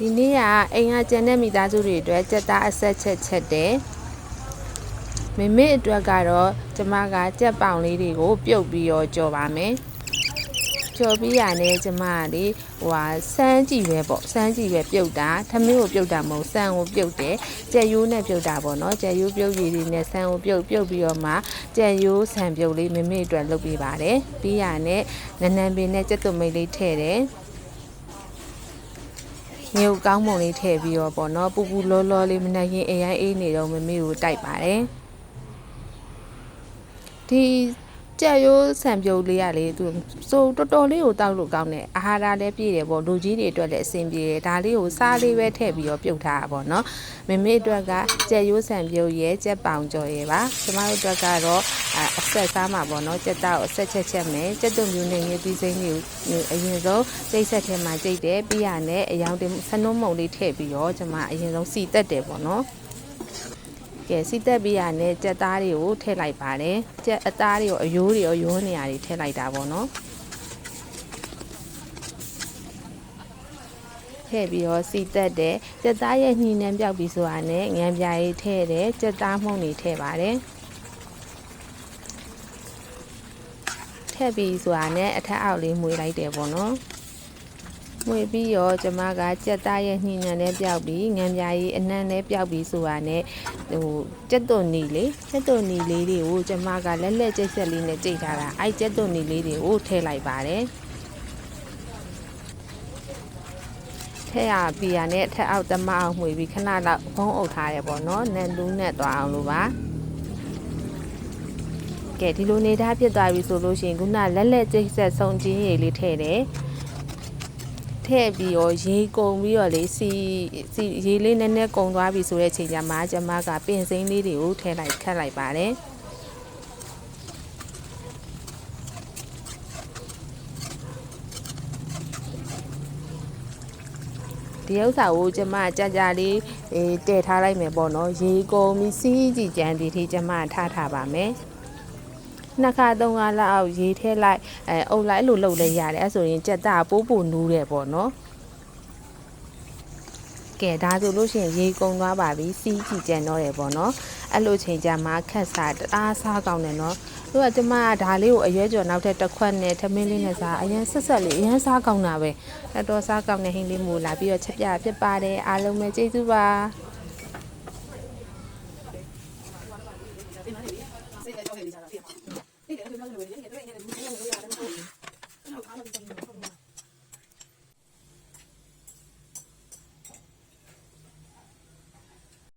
ဒီနေ့ကအိမ်ကကျန်တဲ့မိသားစုတွေအတွက်ကြက်သားအဆက်ချက်ချက်တယ်မမေအတွက်ကတော့ကျမကကြက်ပေါင်လေးတွေကို ပြုတ်ပြီးတော့ကြော်ပါမယ်ကြော်ပြီးရနဲ့ကျမကလေဟိုဟာစမ်းကြည့်ပဲပေါ့စမ်းကြည့်ပဲပြုတ်တာထမင်းကိုပြုတ်တာမဟုတ်စမ်းကိုပြုတ်တယ်ကြက်ရိုးနဲ့ပြုတ်တာပေါ့နော်ကြက်ရိုးပြုတ်ရည်တွေနဲ့စမ်းကိုပြုတ်ပြုတ်ပြီးတော့မှကြက်ရိုးဆန်ပြုတ်လေးမမေအတွက်လုပ်ပေးပါတယ်ပြီးရနဲ့နန်းနန်းပင်နဲ့ကြက်သွမိတ်လေးထည့်တယ် ငရုတ်ကောင်းမုံလေးထည့်ပြီးတော့ပေါ့နော်ပူပူလောလောလေးမနဲ့ရင်အရင်အေးနေတော့မမေကိုတိုက်ပါတယ်ဒီ ကြက်ရိုးဆံပြုတ်လေးကလေသူစိုးတော်တော်လေးကိုတောက်လို့ကောင်းတယ်အာဟာရလည်းပြည့်တယ်ပေါ့လူကြီးတွေအတွက်လည်းအဆင်ပြေတယ်ဒါလေးကိုစားလေးပဲထည့်ပြီးတော့ပြုတ်ထားတာပေါ့နော်မမေအတွက်ကကြက်ရိုးဆံပြုတ်ရဲ့ကြက်ပေါင်ကြော်ရဲ့ပါကျမတို့အတွက်ကတော့အအဆက်စားမှာပေါ့နော်ကြက်သားကိုအဆက်ချက်ချက်မယ်ကြက်သွမျိုးနဲ့ရေသီးစိမ့်လေးကိုအရင်ဆုံးစိတ်ဆက်ထဲမှာကြိတ်တယ်ပြီးရနဲ့အယောင်တင်ဆနုံးမုံလေးထည့်ပြီးတော့ကျမအရင်ဆုံးစီတက်တယ်ပေါ့နော် ကဲစီတက်ပြီးရနဲ့ကြက်သားတွေကိုထည့်လိုက်ပါတယ်ကြက်အသားတွေကိုအယိုးတွေရောရိုးနေရာတွေထည့်လိုက်တာပေါ့နော်ထည့်ပြီးတော့စီတက်တယ်ကြက်သားရဲ့ညှိနှံပြောက်ပြီးဆိုတာနဲ့ငံပြားရေးထည့်တယ်ကြက်သားမှုန့်တွေထည့်ပါတယ်ထည့်ပြီးဆိုတာနဲ့အထက်အောက်လေးမွေးလိုက်တယ်ပေါ့နော် မွေပြီးတော့ကျမကကြက်သားရဲ့ညှိနှံနဲ့ပြောက်ပြီးငံပြားရေးအနှံ့နဲ့ပြောက်ပြီးဆိုတာနဲ့ဟိုကျက်သွန်နီလေးကျက်သွန်နီလေးတွေကိုကျမကလက်လက်ကျက်ချက်လေးနဲ့ကြိတ်ထားတာအဲ့ကျက်သွန်နီလေးတွေကိုထည့်လိုက်ပါတယ်ထည့်ရပြီးရနဲ့အထက်အောက်တမအောင်မှွေပြီးခဏလောက်ဖုံးအုပ်ထားတယ်ပေါ့နော်နန်လူးနဲ့သွားအောင်လို့ပါကဲဒီလိုနေသားဖြစ်သွားပြီဆိုလို့ရှိရင်ခုနလက်လက်ကျိတ်ဆက်ဆုံးချင်းရည်လေးထည့်တယ် ထည့်ပြီးတော့ရေကုန်ပြီးတော့လေစီစီရေလေးနည်းနည်းကုန်သွားပြီဆိုတဲ့ချိန်ကျမှကျမကပင်စိမ်းလေးတွေကိုထည့်လိုက်ခတ်လိုက်ပါတယ်ဒီဥစ္စာကိုကျမကြာကြာလေးအေးတည်ထားလိုက်မယ်ပေါ့နော်ရေကုန်ပြီးစီးကြည့်ကြံဒီထိကျမထားထားပါမယ် နှစ်ခါသုံးခါလောက်အောင်ရေထည့်လိုက်အဲအုပ်လိုက်လို့လုပ်လဲရတယ်အဲဆိုရင်ကြက်သားပိုးပိုနူးတယ်ပေါ့နော်ကဲဒါဆိုလို့ရှိရင်ရေကုန်သွားပါပြီစီးကြည့်ကြံတော့တယ်ပေါ့နော်အဲ့လိုချိန်ကြမှာခက်စားတအားစားကောင်းတယ်နော်သူကကျမကဒါလေးကိုအရွက်ကြော်နောက်ထပ်တစ်ခွက်နဲ့ထမင်းလေးနဲ့စားအရင်ဆက်ဆက်လေးအရင်စားကောင်းတာပဲတော်တော်စားကောင်းတဲ့ဟင်းလေးမျိုးလာပြီးတော့ချက်ပြပြပါတယ်အားလုံးပဲကျေးဇူးပါစိတ်ကြောက်နေကြတာဖြစ်ပါ Jadi, jadi begini.